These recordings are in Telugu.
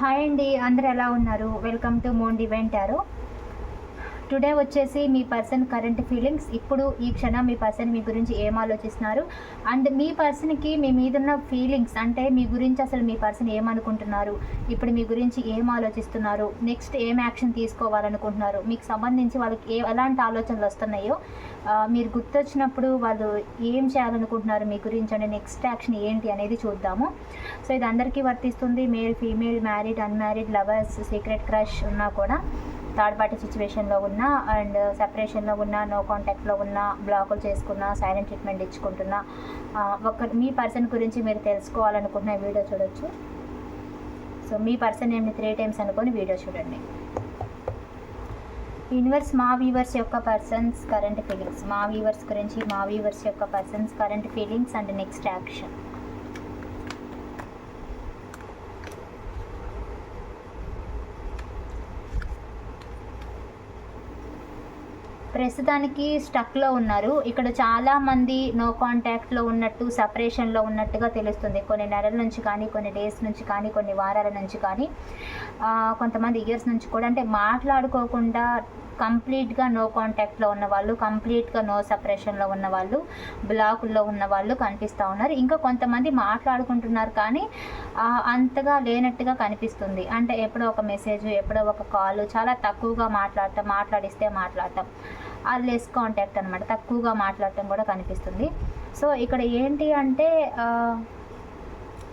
హాయ్ అండి అందరు ఎలా ఉన్నారు? వెల్కమ్ టు మోన్ డివెంట్ టుడే వచ్చేసి మీ పర్సన్ కరెంట్ ఫీలింగ్స్ ఇప్పుడు ఈ క్షణం మీ పర్సన్ మీ గురించి ఏం ఆలోచిస్తున్నారు? అండ్ మీ పర్సన్కి మీ మీద ఉన్న ఫీలింగ్స్ అంటే మీ గురించి అసలు మీ పర్సన్ ఏమనుకుంటున్నారు ఇప్పుడు మీ గురించి ఏం ఆలోచిస్తున్నారు? నెక్స్ట్ ఏం యాక్షన్ తీసుకోవాలనుకుంటున్నారు? మీకు సంబంధించి వాళ్ళకి ఏ ఎలాంటి ఆలోచనలు వస్తున్నాయో మీరు గుర్తొచ్చినప్పుడు వాళ్ళు ఏం చేయాలనుకుంటున్నారు మీ గురించి అంటే నెక్స్ట్ యాక్షన్ ఏంటి అనేది చూద్దాము. సో ఇది అందరికీ వర్తిస్తుంది. Male female married unmarried lovers secret crush ఉన్నా కూడా థర్డ్ పార్టీ సిచ్యువేషన్లో ఉన్నా అండ్ సెపరేషన్లో ఉన్నా నో కాంటాక్ట్లో ఉన్నా బ్లాకులు చేసుకున్నా సైలెంట్ ట్రీట్మెంట్ ఇచ్చుకుంటున్నా. ఒక మీ పర్సన్ గురించి మీరు తెలుసుకోవాలనుకుంటున్న వీడియో చూడొచ్చు. సో మీ పర్సన్ ఏమి త్రీ టైమ్స్ అనుకొని వీడియో చూడండి. యూనివర్స్ మా వ్యూవర్స్ యొక్క పర్సన్స్ కరెంట్ ఫీలింగ్స్ మా వ్యూవర్స్ గురించి మా వ్యూవర్స్ యొక్క persons current feelings and next action ప్రస్తుతానికి స్టక్లో ఉన్నారు. ఇక్కడ చాలా మంది నో కాంటాక్ట్లో ఉన్నట్టు సపరేషన్లో ఉన్నట్టుగా తెలుస్తుంది. కొన్ని నెలల నుంచి కానీ కొన్ని డేస్ నుంచి కానీ కొన్ని వారాల నుంచి కానీ కొంతమంది ఇయర్స్ నుంచి కూడా అంటే మాట్లాడుకోకుండా కంప్లీట్గా నో కాంటాక్ట్లో ఉన్న వాళ్ళు కంప్లీట్గా నో సపరేషన్లో ఉన్న వాళ్ళు బ్లాకుల్లో ఉన్న వాళ్ళు కనిపిస్తూ ఉన్నారు. ఇంకా కొంతమంది మాట్లాడుకుంటున్నారు కానీ అంతగా లేనట్టుగా కనిపిస్తుంది. అంటే ఎప్పుడో ఒక మెసేజ్ ఎప్పుడో ఒక కాల్ చాలా తక్కువగా మాట్లాడటం మాట్లాడిస్తే మాట్లాడటం. ఆ లెస్ కాంటాక్ట్ అనమాట తక్కువగా మాట్లాడటం కూడా కనిపిస్తుంది. సో ఇక్కడ ఏంటి అంటే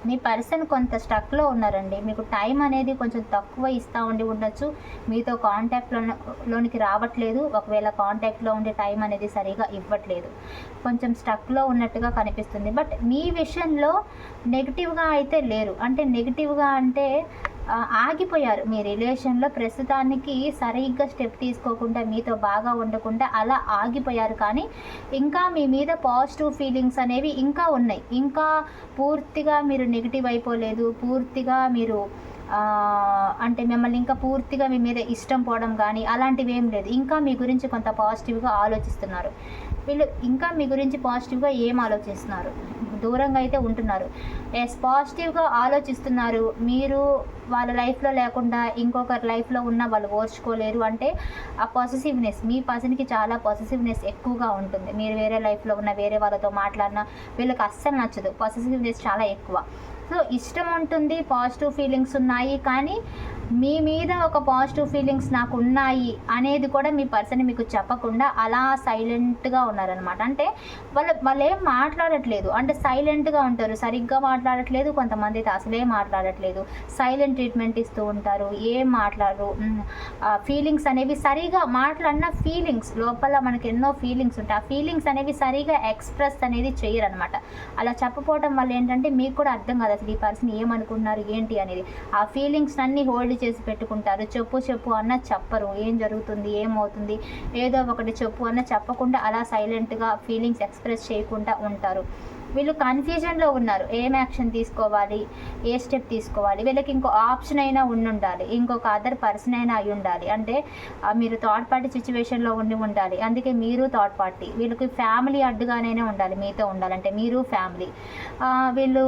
మీ పర్సన్ కొంత స్టక్లో ఉన్నారండి. మీకు టైం అనేది కొంచెం తక్కువ ఇస్తూ ఉండి ఉండొచ్చు. మీతో కాంటాక్ట్లో లోనికి రావట్లేదు. ఒకవేళ కాంటాక్ట్లో ఉండే టైం అనేది సరిగా ఇవ్వట్లేదు. కొంచెం స్టక్లో ఉన్నట్టుగా కనిపిస్తుంది. బట్ మీ విషయంలో నెగిటివ్గా అయితే లేరు. అంటే నెగిటివ్గా అంటే ఆగిపోయారు. మీ రిలేషన్లో ప్రస్తుతానికి సరిగ్గా స్టెప్ తీసుకోకుండా మీతో బాగా ఉండకుండా అలా ఆగిపోయారు. కానీ ఇంకా మీ మీద పాజిటివ్ ఫీలింగ్స్ అనేవి ఇంకా ఉన్నాయి. ఇంకా పూర్తిగా మీరు నెగిటివ్ అయిపోలేదు. పూర్తిగా మీరు అంటే మిమ్మల్ని ఇంకా పూర్తిగా మీ మీద ఇష్టం పోవడం కానీ అలాంటివి ఏం లేదు. ఇంకా మీ గురించి కొంత పాజిటివ్గా ఆలోచిస్తున్నారు. వీళ్ళు ఇంకా మీ గురించి పాజిటివ్గా ఏం ఆలోచిస్తున్నారు? దూరంగా అయితే ఉంటున్నారు. ఎస్ పాజిటివ్గా ఆలోచిస్తున్నారు. మీరు వాళ్ళ లైఫ్లో లేకుండా ఇంకొకరి లైఫ్లో ఉన్న వాళ్ళు ఓర్చుకోలేరు అంటే ఆ పాజిటివ్నెస్ మీ పర్సన్కి చాలా పాజిటివ్నెస్ ఎక్కువగా ఉంటుంది. మీరు వేరే లైఫ్లో ఉన్న వేరే వాళ్ళతో మాట్లాడినా వీళ్ళకి అస్సలు నచ్చదు. పాజిటివ్నెస్ చాలా ఎక్కువ. సో ఇష్టం ఉంటుంది పాజిటివ్ ఫీలింగ్స్ ఉన్నాయి కానీ మీ మీద ఒక పాజిటివ్ ఫీలింగ్స్ నాకు ఉన్నాయి అనేది కూడా మీ పర్సన్ మీకు చెప్పకుండా అలా సైలెంట్గా ఉన్నారనమాట అంటే వాళ్ళ వాళ్ళు ఏం మాట్లాడట్లేదు. అంటే సైలెంట్గా ఉంటారు. సరిగ్గా మాట్లాడట్లేదు కొంతమంది అయితే అసలే మాట్లాడట్లేదు. సైలెంట్ ట్రీట్మెంట్ ఇస్తూ ఉంటారు. ఏం మాట్లాడరు. ఫీలింగ్స్ అనేవి సరిగా మాట్లాడిన ఫీలింగ్స్ లోపల మనకి ఎన్నో ఫీలింగ్స్ ఉంటాయి. ఆ ఫీలింగ్స్ అనేవి సరిగా ఎక్స్ప్రెస్ అనేది చేయరు అనమాట అలా చెప్పపోవడం వల్ల ఏంటంటే మీకు కూడా అర్థం కాదు. అసలు ఈ పర్సన్ ఏమనుకుంటున్నారు ఏంటి అనేది. ఆ ఫీలింగ్స్ అన్ని హోల్డ్ చేసి పెట్టుకుంటారు. చెప్పు చెప్పు అన్న చెప్పరు. ఏం జరుగుతుంది ఏమవుతుంది ఏదో ఒకటి చెప్పు అన్న చెప్పకుండా అలా సైలెంట్గా ఫీలింగ్స్ ఎక్స్ప్రెస్ చేయకుండా ఉంటారు. వీళ్ళు కన్ఫ్యూజన్లో ఉన్నారు. ఏం యాక్షన్ తీసుకోవాలి ఏ స్టెప్ తీసుకోవాలి. వీళ్ళకి ఇంకో ఆప్షన్ అయినా ఉండి ఉండాలి ఇంకొక అదర్ పర్సన్ అయినా అయి ఉండాలి. అంటే మీరు థర్డ్ పార్టీ సిచ్యువేషన్లో ఉండి ఉండాలి. అందుకే మీరు థర్డ్ పార్టీ వీళ్ళకి ఫ్యామిలీ అడ్డుగానైనా ఉండాలి. మీతో ఉండాలంటే మీరు ఫ్యామిలీ వీళ్ళు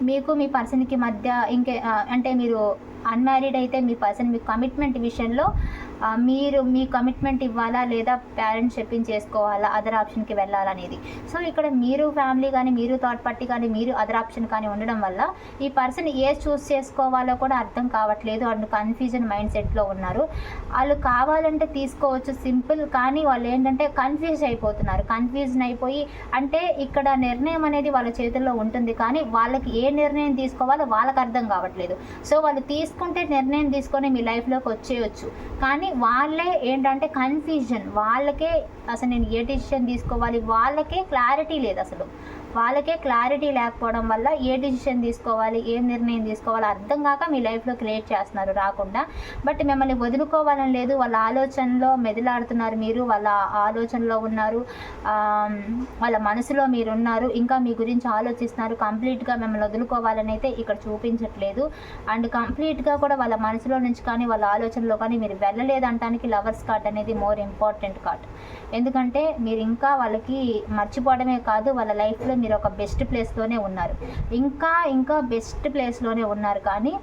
మీకు మీ పర్సన్కి మధ్య ఇంకే అంటే మీరు అన్మ్యారీడ్ అయితే మీ పర్సన్ మీ కమిట్మెంట్ విషయంలో మీరు మీ కమిట్మెంట్ ఇవ్వాలా లేదా పేరెంట్స్ చెప్పింగ్ చేసుకోవాలా అదర్ ఆప్షన్కి వెళ్ళాలనేది సో ఇక్కడ మీరు ఫ్యామిలీ కానీ మీరు థర్డ్ పార్టీ కానీ మీరు అదర్ ఆప్షన్ కానీ ఉండడం వల్ల ఈ పర్సన్ ఏ చూస్ చేసుకోవాలో కూడా అర్థం కావట్లేదు. అండ్ కన్ఫ్యూజన్ మైండ్ సెట్లో ఉన్నారు. వాళ్ళు కావాలంటే తీసుకోవచ్చు సింపుల్ కానీ వాళ్ళు ఏంటంటే కన్ఫ్యూజ్ అయిపోతున్నారు. కన్ఫ్యూజన్ అయిపోయి అంటే ఇక్కడ నిర్ణయం అనేది వాళ్ళ చేతుల్లో ఉంటుంది కానీ వాళ్ళకి ఏ నిర్ణయం తీసుకోవాలో వాళ్ళకి అర్థం కావట్లేదు. సో వాళ్ళు తీసుకుంటే నిర్ణయం తీసుకొని మీ లైఫ్లోకి వచ్చేయచ్చు. కానీ వాళ్ళే ఏంటంటే కన్ఫ్యూజన్ వాళ్ళకే అసలు నేను ఏ డిసిషన్ తీసుకోవాలి? వాళ్ళకే క్లారిటీ లేదు అసలు. వాళ్ళకే క్లారిటీ లేకపోవడం వల్ల ఏ డిసిషన్ తీసుకోవాలి ఏ నిర్ణయం తీసుకోవాలి అర్థం కాక మీ లైఫ్లో క్రియేట్ చేస్తున్నారు రాకుండా. బట్ మిమ్మల్ని వదులుకోవాలని లేదు. వాళ్ళ ఆలోచనలో మెదిలాడుతున్నారు మీరు వాళ్ళ ఆలోచనలో ఉన్నారు. వాళ్ళ మనసులో మీరు ఉన్నారు ఇంకా మీ గురించి ఆలోచిస్తున్నారు. కంప్లీట్గా మిమ్మల్ని వదులుకోవాలని అయితే ఇక్కడ చూపించట్లేదు. అండ్ కంప్లీట్గా కూడా వాళ్ళ మనసులో నుంచి కానీ వాళ్ళ ఆలోచనలో కానీ మీరు వెళ్ళలేదు లవర్స్ కార్డ్ అనేది మోర్ ఇంపార్టెంట్ కార్డ్ ఎందుకంటే మీరు ఇంకా వాళ్ళకి మర్చిపోవడమే కాదు వాళ్ళ లైఫ్లో మీరు ఒక బెస్ట్ ప్లేస్లోనే ఉన్నారు. ఇంకా ఇంకా బెస్ట్ ప్లేస్లోనే ఉన్నారు. కానీ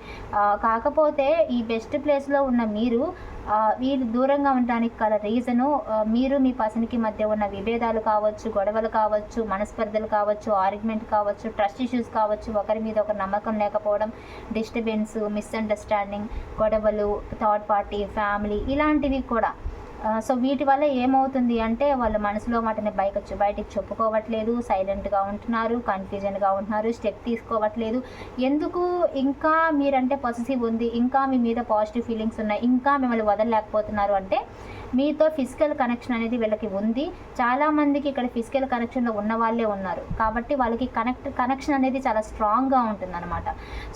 కాకపోతే ఈ బెస్ట్ ప్లేస్లో ఉన్న మీరు ఆ, వీళ్ళు దూరంగా ఉండడానికి గల రీజను మీరు మీ పర్సన్కి మధ్య ఉన్న విభేదాలు కావచ్చు గొడవలు కావచ్చు మనస్పర్ధలు కావచ్చు ఆర్గ్యుమెంట్ కావచ్చు ట్రస్ట్ ఇష్యూస్ కావచ్చు ఒకరి మీద ఒక నమ్మకం లేకపోవడం డిస్టర్బెన్స్ మిస్అండర్స్టాండింగ్ గొడవలు థర్డ్ పార్టీ ఫ్యామిలీ ఇలాంటివి కూడా. సో వీటి వల్ల ఏమవుతుంది అంటే వాళ్ళ మనసులో వాటిని బయట బయటికి చెప్పుకోవట్లేదు సైలెంట్గా ఉంటున్నారు కన్ఫ్యూజన్గా ఉంటున్నారు స్టెప్ తీసుకోవట్లేదు. ఎందుకు? ఇంకా మీరంటే పాజిటివ్ ఉంది ఇంకా మీ మీద పాజిటివ్ ఫీలింగ్స్ ఉన్నాయి ఇంకా మిమ్మల్ని వదలలేకపోతున్నారు అంటే మీతో ఫిజికల్ కనెక్షన్ అనేది వీళ్ళకి ఉంది. చాలామందికి ఇక్కడ ఫిజికల్ కనెక్షన్లో ఉన్న వాళ్ళే ఉన్నారు. కాబట్టి వాళ్ళకి కనెక్ట్ కనెక్షన్ అనేది చాలా స్ట్రాంగ్గా ఉంటుందన్నమాట.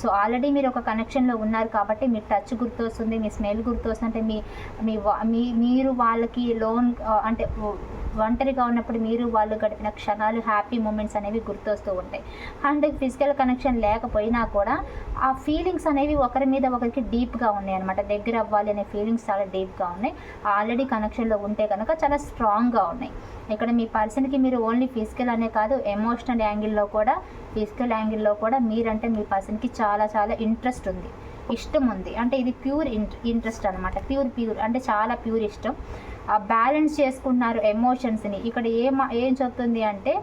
సో ఆల్రెడీ మీరు ఒక కనెక్షన్లో ఉన్నారు కాబట్టి మీ టచ్ గుర్తొస్తుంది మీ స్మెల్ గుర్తొస్తుంది. అంటే మీ మీ మీ మీరు వాళ్ళకి లోన్ అంటే ఒంటరిగా ఉన్నప్పుడు మీరు వాళ్ళు గడిపిన క్షణాలు హ్యాపీ మూమెంట్స్ అనేవి గుర్తొస్తూ ఉంటాయి. అండ్ ఫిజికల్ కనెక్షన్ లేకపోయినా కూడా ఆ ఫీలింగ్స్ అనేవి ఒకరి మీద ఒకరికి డీప్గా ఉన్నాయి అనమాట దగ్గర అవ్వాలి అనే ఫీలింగ్స్ చాలా డీప్గా ఉన్నాయి. ఆల్రెడీ కనెక్షన్లో ఉంటే కనుక చాలా స్ట్రాంగ్గా ఉన్నాయి. ఇక్కడ మీ పర్సన్కి మీరు ఓన్లీ ఫిజికల్ అనే కాదు ఎమోషనల్ యాంగిల్లో కూడా ఫిజికల్ యాంగిల్లో కూడా మీరంటే మీ పర్సన్కి చాలా చాలా ఇంట్రెస్ట్ ఉంది. ఇష్టం ఉంది. అంటే ఇది ప్యూర్ ఇంట్రెస్ట్ అనమాట ప్యూర్ ప్యూర్ అంటే చాలా ప్యూర్ ఇష్టం. బ్యాలెన్స్ చేసుకుంటున్నారు ఎమోషన్స్ని ఇక్కడ ఏం ఏం చెప్తుంది అంటే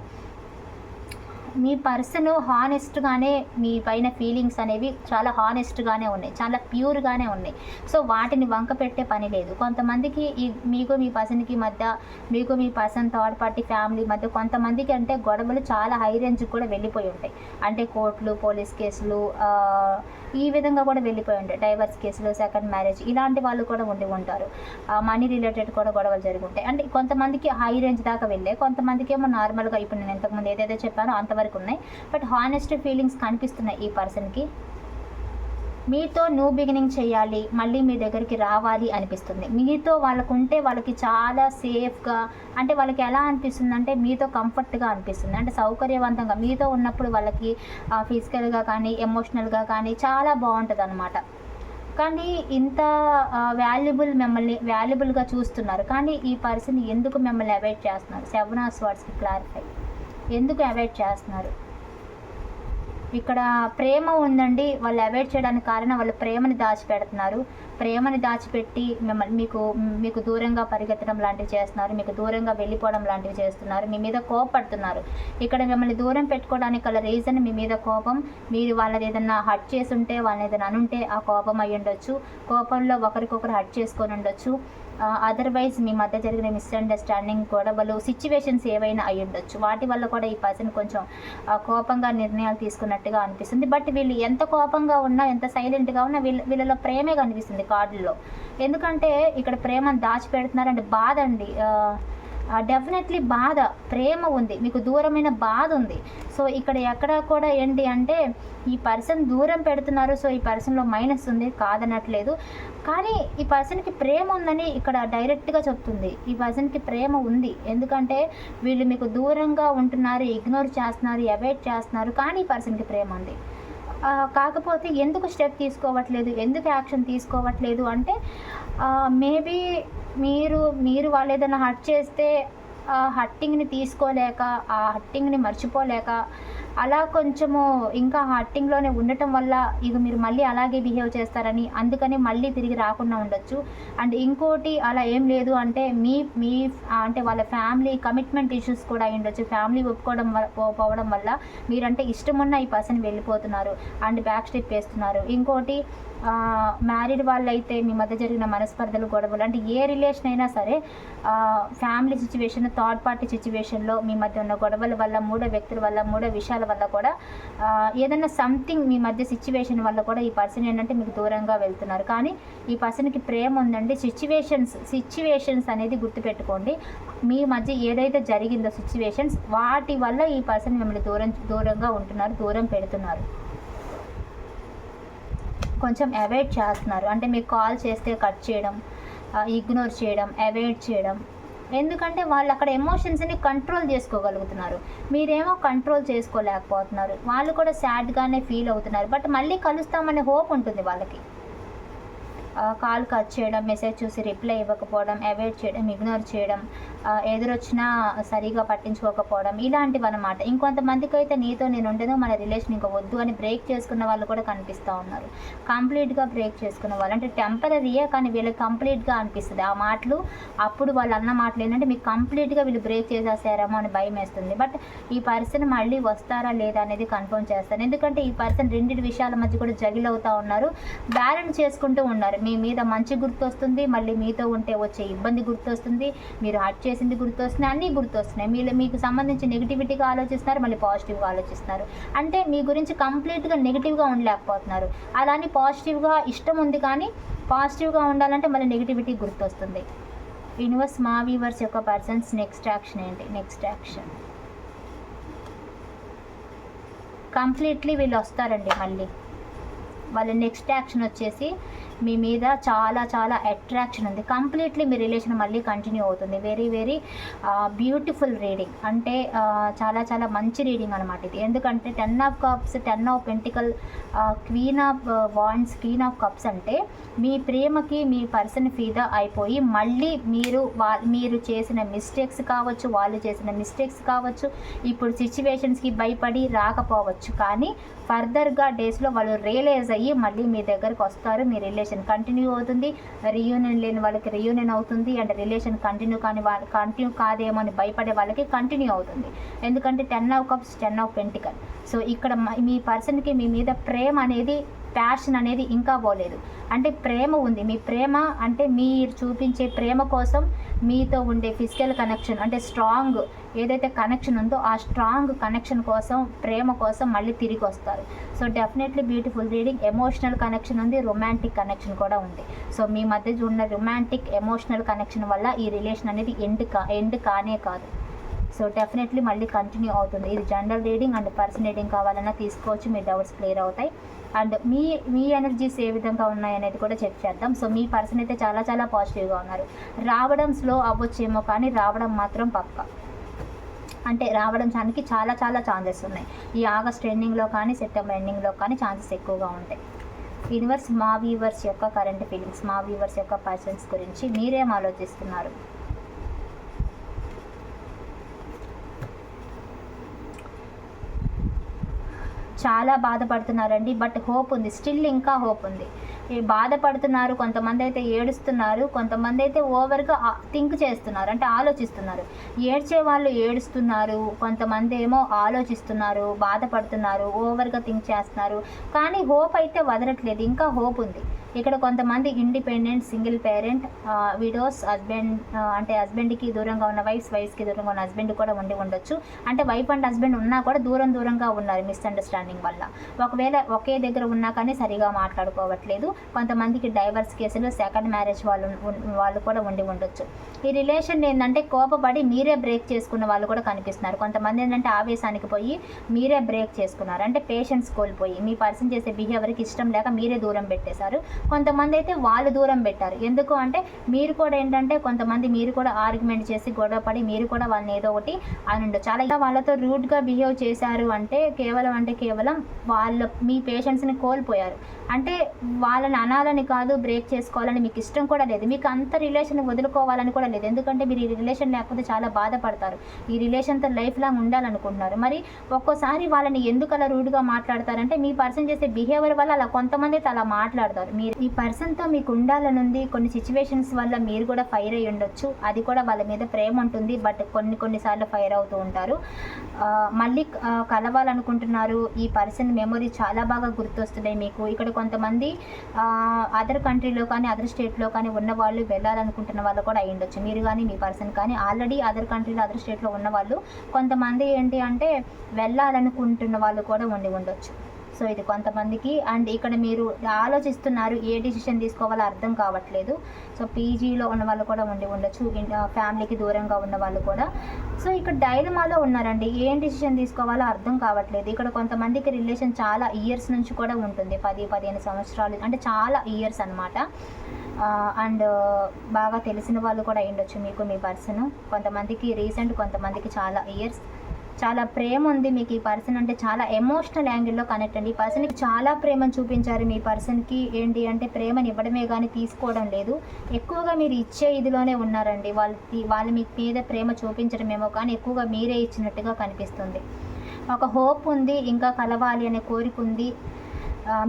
మీ పర్సన్ హానెస్ట్గానే మీ పైన ఫీలింగ్స్ అనేవి చాలా హానెస్ట్గానే ఉన్నాయి. చాలా ప్యూర్గానే ఉన్నాయి. సో వాటిని వంక పెట్టే పని లేదు. కొంతమందికి ఈ మీకు మీ పర్సన్కి మధ్య మీకు మీ పర్సన్ థర్డ్ పార్టీ ఫ్యామిలీ మధ్య కొంతమందికి అంటే గొడవలు చాలా హై రేంజ్కి కూడా వెళ్ళిపోయి ఉంటాయి. అంటే కోర్టులు పోలీస్ కేసులు ఈ విధంగా కూడా వెళ్ళిపోయి ఉంటాయి. డైవర్స్ కేసులు సెకండ్ మ్యారేజ్ ఇలాంటి వాళ్ళు కూడా ఉండి ఉంటారు. మనీ రిలేటెడ్ కూడా గొడవలు జరుగుతాయి అంటే కొంతమందికి హై రేంజ్ దాకా వెళ్ళే కొంతమందికి ఏమో నార్మల్గా ఇప్పుడు నేను ఇంతకుముందు ఏదైతే చెప్పానో అంతవరకు ఉన్నాయి బట్ హానెస్ట్ ఫీలింగ్స్ కనిపిస్తున్నాయి ఈ పర్సన్కి మీతో న్యూ బిగినింగ్ చేయాలి మళ్ళీ మీ దగ్గరికి రావాలి అనిపిస్తుంది. మీతో వాళ్ళకు ఉంటే వాళ్ళకి చాలా సేఫ్గా అంటే వాళ్ళకి ఎలా అనిపిస్తుంది అంటే మీతో కంఫర్ట్గా అనిపిస్తుంది. అంటే సౌకర్యవంతంగా మీతో ఉన్నప్పుడు వాళ్ళకి ఫిజికల్గా కానీ ఎమోషనల్గా కానీ చాలా బాగుంటుంది అనమాట కానీ ఇంత వాల్యుబుల్ మిమ్మల్ని వాల్యుబుల్గా చూస్తున్నారు. కానీ ఈ పర్సన్ ఎందుకు మిమ్మల్ని అవాయిడ్ చేస్తున్నారు? సెవెన్ ఆఫ్ వర్డ్స్కి క్లారిఫై ఎందుకు అవాయిడ్ చేస్తున్నారు? ఇక్కడ ప్రేమ ఉందండి. వాళ్ళు అవాయిడ్ చేయడానికి కారణం వాళ్ళు ప్రేమని దాచిపెడుతున్నారు. ప్రేమని దాచిపెట్టి మిమ్మల్ని మీకు మీకు దూరంగా పరిగెత్తడం లాంటివి చేస్తున్నారు. మీకు దూరంగా వెళ్ళిపోవడం లాంటివి చేస్తున్నారు. మీ మీద కోపడుతున్నారు. ఇక్కడ మిమ్మల్ని దూరం పెట్టుకోవడానికి గల రీజన్ మీ మీద కోపం. మీరు వాళ్ళది ఏదన్నా హట్ చేసి ఉంటే వాళ్ళని ఏదైనా అనుంటే ఆ కోపం అయి ఉండొచ్చు కోపంలో ఒకరికొకరు హట్ చేసుకొని ఉండొచ్చు. అదర్వైజ్ మీ మధ్య జరిగిన మిస్అండర్స్టాండింగ్ గొడవలు సిచ్యువేషన్స్ ఏవైనా అయి ఉండొచ్చు. వాటి వల్ల కూడా ఈ పర్సన్ కొంచెం కోపంగా నిర్ణయాలు తీసుకున్నట్టుగా అనిపిస్తుంది. బట్ వీళ్ళు ఎంత కోపంగా ఉన్నా ఎంత సైలెంట్గా ఉన్నా వీళ్ళ వీళ్ళలో ప్రేమే కనిపిస్తుంది కార్డుల్లో. ఎందుకంటే ఇక్కడ ప్రేమను దాచిపెడుతున్నారంటే బాధ అండి. డెఫినెట్లీ బాధ ప్రేమ ఉంది. మీకు దూరమైన బాధ ఉంది. సో ఇక్కడ ఎక్కడ కూడా ఏంటి అంటే ఈ పర్సన్ దూరం పెడుతున్నారు. సో ఈ పర్సన్లో మైనస్ ఉంది. కాదనట్లేదు. కానీ ఈ పర్సన్కి ప్రేమ ఉందని ఇక్కడ డైరెక్ట్గా చెప్తుంది. ఈ పర్సన్కి ప్రేమ ఉంది. ఎందుకంటే వీళ్ళు మీకు దూరంగా ఉంటున్నారు ఇగ్నోర్ చేస్తున్నారు అవాయిడ్ చేస్తున్నారు. కానీ ఈ పర్సన్కి ప్రేమ ఉంది. కాకపోతే ఎందుకు స్టెప్ తీసుకోవట్లేదు? ఎందుకు యాక్షన్ తీసుకోవట్లేదు? అంటే మేబీ మీరు మీరు వాళ్ళు ఏదైనా హర్ట్ చేస్తే ఆ హట్టింగ్ని తీసుకోలేక ఆ హట్టింగ్ని మర్చిపోలేక అలా కొంచెము ఇంకా హార్టింగ్లోనే ఉండటం వల్ల ఇక మీరు మళ్ళీ అలాగే బిహేవ్ చేస్తారని అందుకని మళ్ళీ తిరిగి రాకుండా ఉండొచ్చు. అండ్ ఇంకోటి అలా ఏం లేదు అంటే మీ మీ అంటే వాళ్ళ ఫ్యామిలీ కమిట్మెంట్ ఇష్యూస్ కూడా అయి ఉండొచ్చు. ఫ్యామిలీ ఒప్పుకోవడం వల్ల పోవడం వల్ల మీరంటే ఇష్టం ఉన్న ఈ పర్సన్ వెళ్ళిపోతున్నారు అండ్ బ్యాక్ స్టెప్ వేస్తున్నారు. ఇంకోటి మ్యారీడ్ వాళ్ళైతే మీ మధ్య జరిగిన మనస్పర్ధలు గొడవలు అంటే ఏ రిలేషన్ అయినా సరే ఫ్యామిలీ సిచ్యువేషన్ థర్డ్ పార్టీ సిచ్యువేషన్లో మీ మధ్య ఉన్న గొడవల వల్ల మూడో వ్యక్తుల వల్ల మూడో విషయాల వల్ల కూడా ఏదైనా సంథింగ్ మీ మధ్య సిచ్యువేషన్ వల్ల కూడా ఈ పర్సన్ ఏంటంటే మీకు దూరంగా వెళ్తున్నారు. కానీ ఈ పర్సన్కి ప్రేమ ఉందండి. సిచ్యువేషన్స్ సిచ్యువేషన్స్ అనేది గుర్తుపెట్టుకోండి. మీ మధ్య ఏదైతే జరిగిందో సిచ్యువేషన్స్ వాటి వల్ల ఈ పర్సన్ మిమ్మల్ని దూరం దూరంగా ఉంటున్నారు దూరం పెడుతున్నారు. కొంచెం అవాయిడ్ చేస్తున్నారు. అంటే మీకు కాల్ చేస్తే కట్ చేయడం ఇగ్నోర్ చేయడం అవాయిడ్ చేయడం ఎందుకంటే వాళ్ళు అక్కడ ఎమోషన్స్ని కంట్రోల్ చేసుకోగలుగుతున్నారు. మీరేమో కంట్రోల్ చేసుకోలేకపోతున్నారు. వాళ్ళు కూడా సాడ్గానే ఫీల్ అవుతున్నారు. బట్ మళ్ళీ కలుస్తామనే హోప్ ఉంటుంది వాళ్ళకి. కాల్ కట్ చేయడం మెసేజ్ చూసి రిప్లై ఇవ్వకపోవడం అవాయిడ్ చేయడం ఇగ్నోర్ చేయడం ఎదురొచ్చినా సరిగా పట్టించుకోకపోవడం ఇలాంటివి అనమాట ఇంకొంతమందికి అయితే నీతో నేను ఉండదు మన రిలేషన్ ఇంకా వద్దు అని బ్రేక్ చేసుకున్న వాళ్ళు కూడా కనిపిస్తూ ఉన్నారు. కంప్లీట్గా బ్రేక్ చేసుకున్న వాళ్ళు. అంటే టెంపరీయే కానీ వీళ్ళకి కంప్లీట్గా అనిపిస్తుంది. ఆ మాటలు అప్పుడు వాళ్ళు అన్న మాటలు ఏంటంటే మీకు కంప్లీట్గా వీళ్ళు బ్రేక్ చేసేసారేమో అని భయం వేస్తుంది బట్ ఈ పర్సన్ మళ్ళీ వస్తారా లేదా అనేది కన్ఫర్మ్ చేస్తాను. ఎందుకంటే ఈ పర్సన్ రెండింటి విషయాల మధ్య కూడా జగిల్ అవుతూ ఉన్నారు. బ్యాలెన్స్ చేసుకుంటూ ఉన్నారు. మీ మీద మంచి గుర్తొస్తుంది మళ్ళీ మీతో ఉంటే వచ్చే ఇబ్బంది గుర్తొస్తుంది. మీరు హట్ చేసింది గుర్తొస్తున్నాయి అన్నీ గుర్తొస్తున్నాయి. మీరు మీకు సంబంధించి నెగిటివిటీగా ఆలోచిస్తున్నారు మళ్ళీ పాజిటివ్గా ఆలోచిస్తున్నారు. అంటే మీ గురించి కంప్లీట్గా నెగిటివ్గా ఉండలేకపోతున్నారు. అలానే పాజిటివ్గా ఇష్టం ఉంది కానీ పాజిటివ్గా ఉండాలంటే మళ్ళీ నెగిటివిటీ గుర్తొస్తుంది. యూనివర్స్ మా వీవర్స్ యొక్క పర్సన్స్ నెక్స్ట్ యాక్షన్ ఏంటి? నెక్స్ట్ యాక్షన్ కంప్లీట్లీ వీళ్ళు వస్తారండి మళ్ళీ. వాళ్ళ నెక్స్ట్ యాక్షన్ వచ్చేసి మీ మీద చాలా చాలా అట్రాక్షన్ ఉంది. కంప్లీట్లీ మీ రిలేషన్ మళ్ళీ కంటిన్యూ అవుతుంది. వెరీ వెరీ బ్యూటిఫుల్ రీడింగ్ అంటే చాలా చాలా మంచి రీడింగ్ అనమాట ఇది. ఎందుకంటే ten of cups ten of pentacle queen of wands queen of cups అంటే మీ ప్రేమకి మీ పర్సన్ ఫీదా అయిపోయి మళ్ళీ మీరు వా మీరు చేసిన మిస్టేక్స్ కావచ్చు వాళ్ళు చేసిన మిస్టేక్స్ కావచ్చు ఇప్పుడు సిచ్యువేషన్స్కి భయపడి రాకపోవచ్చు. కానీ ఫర్దర్గా డేస్లో వాళ్ళు రియలైజ్ అయ్యి మళ్ళీ మీ దగ్గరకు వస్తారు మీ రిలేషన్ కంటిన్యూ అవుతుంది. రియూనియన్ లేని వాళ్ళకి రియూనియన్ అవుతుంది అండ్ రిలేషన్ కంటిన్యూ కాని వాళ్ళ కంటిన్యూ కాదేమో అని భయపడే వాళ్ళకి కంటిన్యూ అవుతుంది. ఎందుకంటే ten of cups ten of pentacle. So ఇక్కడ మీ పర్సన్కి మీ మీద ప్రేమ అనేది ప్యాషన్ అనేది ఇంకా పోలేదు. అంటే ప్రేమ ఉంది. మీ ప్రేమ అంటే మీరు చూపించే ప్రేమ కోసం మీతో ఉండే ఫిజికల్ కనెక్షన్ అంటే స్ట్రాంగ్ ఏదైతే కనెక్షన్ ఉందో ఆ స్ట్రాంగ్ కనెక్షన్ కోసం ప్రేమ కోసం మళ్ళీ తిరిగి వస్తారు. So definitely beautiful reading emotional connection ఉంది రొమాంటిక్ కనెక్షన్ కూడా ఉంది. సో మీ మధ్య ఉన్న రొమాంటిక్ ఎమోషనల్ కనెక్షన్ వల్ల ఈ రిలేషన్ అనేది ఎండ్ కా ఎండ్ కానే కాదు. సో డెఫినెట్లీ మళ్ళీ కంటిన్యూ అవుతుంది. ఇది general reading and person reading కావాలన్నా తీసుకోవచ్చు మీ డౌట్స్ క్లియర్ అవుతాయి. అండ్ మీ మీ ఎనర్జీస్ ఏ విధంగా ఉన్నాయి అనేది కూడా చెక్ చేద్దాం. సో మీ పర్సన్ అయితే చాలా చాలా పాజిటివ్గా ఉన్నారు. రావడం స్లో అవ్వచ్చేమో కానీ రావడం మాత్రం పక్కా. అంటే రావడానికి చాలా చాలా ఛాన్సెస్ ఉన్నాయి. ఈ ఆగస్ట్ ఎండింగ్లో కానీ సెప్టెంబర్ ఎండింగ్లో కానీ ఛాన్సెస్ ఎక్కువగా ఉంటాయి. యూనివర్స్ మా వీవర్స్ యొక్క కరెంట్ ఫీలింగ్స్ మా వీవర్స్ యొక్క పర్సన్స్ గురించి మీరేం ఆలోచిస్తున్నారు? చాలా బాధపడుతున్నారండి బట్ హోప్ ఉంది. స్టిల్ ఇంకా హోప్ ఉంది. బాధపడుతున్నారు కొంతమంది అయితే ఏడుస్తున్నారు కొంతమంది అయితే ఓవర్గా థింక్ చేస్తున్నారు అంటే ఆలోచిస్తున్నారు. ఏడ్చే వాళ్ళు ఏడుస్తున్నారు కొంతమంది ఏమో ఆలోచిస్తున్నారు బాధపడుతున్నారు ఓవర్గా థింక్ చేస్తున్నారు కానీ హోప్ అయితే వదలట్లేదు ఇంకా హోప్ ఉంది. ఇక్కడ కొంతమంది independent single parent widows husband అంటే హస్బెండ్కి దూరంగా ఉన్న వైఫ్ వైఫ్కి దూరంగా ఉన్న హస్బెండ్ కూడా ఉండి ఉండొచ్చు. అంటే వైఫ్ అండ్ హస్బెండ్ ఉన్నా కూడా దూరం దూరంగా ఉన్నారు మిస్అండర్స్టాండింగ్ వల్ల. ఒకవేళ ఒకే దగ్గర ఉన్నా కానీ సరిగా మాట్లాడుకోవట్లేదు. కొంతమందికి డైవర్స్ కేసులు సెకండ్ మ్యారేజ్ వాళ్ళు వాళ్ళు కూడా ఉండి ఉండొచ్చు. ఈ రిలేషన్ ఏంటంటే కోపపడి మీరే బ్రేక్ చేసుకున్న వాళ్ళు కూడా కనిపిస్తున్నారు. కొంతమంది ఏంటంటే ఆవేశానికి పోయి మీరే బ్రేక్ చేసుకున్నారు. అంటే పేషెన్స్ కోల్పోయి మీ పర్సన్ చేసే బిహేవియర్కి ఇష్టం లేక మీరే దూరం పెట్టేశారు. కొంతమంది అయితే వాళ్ళు దూరం పెట్టారు. ఎందుకు అంటే మీరు కూడా ఏంటంటే కొంతమంది మీరు కూడా ఆర్గ్యుమెంట్ చేసి గొడవపడి మీరు కూడా వాళ్ళని ఏదో ఒకటి అని ఉండవు చాలా వాళ్ళతో రూడ్గా బిహేవ్ చేశారు అంటే కేవలం అంటే కేవలం వాళ్ళ మీ పేషెన్స్ని కోల్పోయారు. అంటే వాళ్ళని అనాలని కాదు బ్రేక్ చేసుకోవాలని మీకు ఇష్టం కూడా లేదు. మీకు అంత రిలేషన్ వదులుకోవాలని కూడా లేదు ఎందుకంటే మీరు ఈ రిలేషన్ లేకపోతే చాలా బాధపడతారు. ఈ రిలేషన్తో లైఫ్ లాంగ్ ఉండాలనుకుంటున్నారు. మరి ఒక్కోసారి వాళ్ళని ఎందుకు అలా రూడ్గా మాట్లాడతారంటే మీ పర్సన్ చేసే బిహేవియర్ వల్ల అలా కొంతమంది అయితే అలా మాట్లాడతారు. మీరు ఈ పర్సన్తో మీకు ఉండాలనుంది కొన్ని సిచ్యువేషన్స్ వల్ల మీరు కూడా ఫైర్ అయ్యి ఉండొచ్చు. అది కూడా వాళ్ళ మీద ప్రేమ ఉంటుంది బట్ కొన్ని కొన్నిసార్లు ఫైర్ అవుతూ ఉంటారు. మళ్ళీ కలవాలనుకుంటున్నారు. ఈ పర్సన్ మెమొరీ చాలా బాగా గుర్తొస్తున్నాయి మీకు. ఇక్కడ కొంతమంది అదర్ కంట్రీలో కానీ అదర్ స్టేట్లో కానీ ఉన్న వాళ్ళు వెళ్ళాలనుకుంటున్న వాళ్ళు కూడా అయ్యుండొచ్చు ఉండొచ్చు మీరు కానీ మీ పర్సన్ కానీ ఆల్రెడీ అదర్ కంట్రీలో అదర్ స్టేట్లో ఉన్న వాళ్ళు కొంతమంది ఏంటి అంటే వెళ్ళాలనుకుంటున్న వాళ్ళు కూడా ఉండి ఉండొచ్చు. సో ఇది కొంతమందికి అండ్ ఇక్కడ మీరు ఆలోచిస్తున్నారు ఏ డిసిషన్ తీసుకోవాలో అర్థం కావట్లేదు. సో పీజీలో ఉన్న వాళ్ళు కూడా ఉండి ఉండొచ్చు ఫ్యామిలీకి దూరంగా ఉన్న వాళ్ళు కూడా. సో ఇక్కడ డైలమాలో ఉన్నారండి ఏం డిసిషన్ తీసుకోవాలో అర్థం కావట్లేదు. ఇక్కడ కొంతమందికి రిలేషన్ చాలా ఇయర్స్ నుంచి కూడా ఉంటుంది పది పదిహేను సంవత్సరాలు అంటే చాలా ఇయర్స్ అనమాట అండ్ బాగా తెలిసిన వాళ్ళు కూడా అయ్యుండొచ్చు మీకు మీ పర్సన్ కొంతమందికి రీసెంట్ కొంతమందికి చాలా ఇయర్స్ చాలా ప్రేమ ఉంది మీకు ఈ పర్సన్ అంటే చాలా ఎమోషనల్ యాంగిల్లో కనెక్ట్ అండి. ఈ పర్సన్కి చాలా ప్రేమను చూపించారు మీ పర్సన్కి ఏంటి అంటే ప్రేమను ఇవ్వడమే కానీ తీసుకోవడం లేదు. ఎక్కువగా మీరు ఇచ్చే ఇదిలోనే ఉన్నారండి. వాళ్ళ వాళ్ళు మీ మీద ప్రేమ చూపించడమేమో కానీ ఎక్కువగా మీరే ఇచ్చినట్టుగా కనిపిస్తుంది. ఒక హోప్ ఉంది ఇంకా కలవాలి అనే కోరిక ఉంది.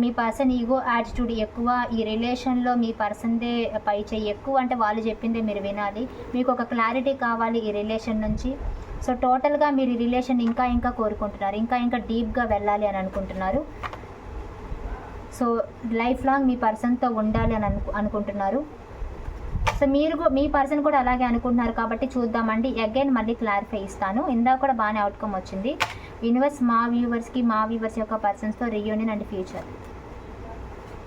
మీ పర్సన్ ఈగో యాటిట్యూడ్ ఎక్కువ. ఈ రిలేషన్లో మీ పర్సన్దే పై చెయ్యి ఎక్కువ. అంటే వాళ్ళు చెప్పిందే మీరు వినాలి. మీకు ఒక క్లారిటీ కావాలి ఈ రిలేషన్ నుంచి. సో టోటల్గా మీరు రిలేషన్ ఇంకా ఇంకా కోరుకుంటున్నారు ఇంకా ఇంకా డీప్గా వెళ్ళాలి అని అనుకుంటున్నారు. సో లైఫ్ లాంగ్ మీ పర్సన్తో ఉండాలి అని అను అనుకుంటున్నారు. సో మీరు మీ పర్సన్ కూడా అలాగే అనుకుంటున్నారు కాబట్టి చూద్దామండి. అగైన్ మళ్ళీ క్లారిఫై ఇస్తాను. ఇందాక కూడా బాగానే అవుట్కమ్ వచ్చింది. యూనివర్స్ మా వ్యూవర్స్కి మా వ్యూవర్స్ యొక్క పర్సన్స్తో రియూనియన్ అండ్ ఫ్యూచర్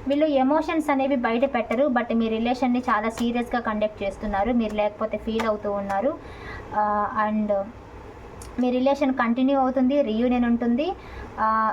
వీళ్ళు ఎమోషన్స్ అనేవి బయట పెట్టరు బట్ మీ రిలేషన్ని చాలా సీరియస్గా కండక్ట్ చేస్తున్నారు. మీరు లేకపోతే ఫీల్ అవుతూ ఉన్నారు. Uh, అండ్ మీ రిలేషన్ కంటిన్యూ అవుతుంది రీయూనియన్ ఉంటుంది.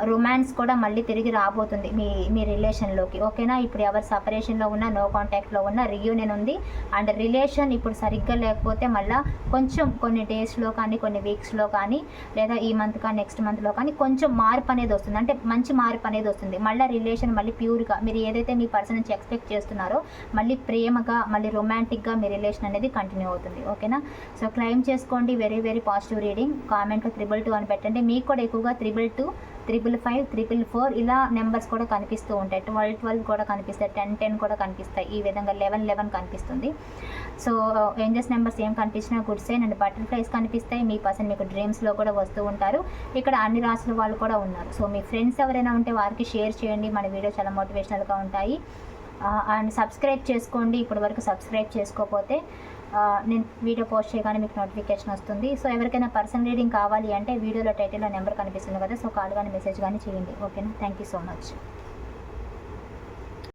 రొమాన్స్ కూడా మళ్ళీ తిరిగి రాబోతుంది మీ మీ రిలేషన్లోకి ఓకేనా ఇప్పుడు ఎవరు సపరేషన్లో ఉన్నా నో కాంటాక్ట్లో ఉన్నా రియూనియన్ ఉంది. అండ్ రిలేషన్ ఇప్పుడు సరిగ్గా లేకపోతే మళ్ళీ కొంచెం కొన్ని డేస్లో కానీ కొన్ని వీక్స్లో కానీ లేదా ఈ మంత్ కానీ నెక్స్ట్ మంత్లో కానీ కొంచెం మార్పు అనేది వస్తుంది. అంటే మంచి మార్పు అనేది వస్తుంది. మళ్ళీ రిలేషన్ మళ్ళీ ప్యూర్గా మీరు ఏదైతే మీ పర్సన్ నుంచి ఎక్స్పెక్ట్ చేస్తున్నారో మళ్ళీ ప్రేమగా మళ్ళీ రొమాంటిక్గా మీ రిలేషన్ అనేది కంటిన్యూ అవుతుంది. ఓకేనా సో క్లైమ్ చేసుకోండి. వెరీ వెరీ పాజిటివ్ రీడింగ్ కామెంట్లో త్రిబుల్ టూ అని పెట్టండి. మీకు కూడా ఎక్కువగా triple two triple five triple four ఇలా నెంబర్స్ కూడా కనిపిస్తూ ఉంటాయి. ట్వెల్వ్ ట్వెల్వ్ కూడా కనిపిస్తాయి. టెన్ టెన్ కూడా కనిపిస్తాయి. ఈ విధంగా లెవెన్ లెవెన్ కనిపిస్తుంది. సో ఏంజెస్ నెంబర్స్ ఏం కనిపించినా గుడ్ సైన్ అండ్ బటర్ఫ్లైస్ కనిపిస్తాయి. మీ పర్సన్ మీకు డ్రీమ్స్లో కూడా వస్తూ ఉంటారు. ఇక్కడ అన్ని రాసుల వాళ్ళు కూడా ఉన్నారు. సో మీ ఫ్రెండ్స్ ఎవరైనా ఉంటే వారికి షేర్ చేయండి. మన వీడియో చాలా మోటివేషనల్గా ఉంటాయి. Uh, అండ్ సబ్స్క్రైబ్ చేసుకోండి. ఇప్పటి వరకు సబ్స్క్రైబ్ చేసుకోకపోతే నేను వీడియో పోస్ట్ చేయగానే మీకు నోటిఫికేషన్ వస్తుంది. సో ఎవరికైనా పర్సనల్ రీడింగ్ కావాలి అంటే వీడియోలో టైటిల్లో నెంబర్ కనిపిస్తుంది కదా సో కాల్ కానీ మెసేజ్ కానీ చేయండి. ఓకేనా? Thank you so much.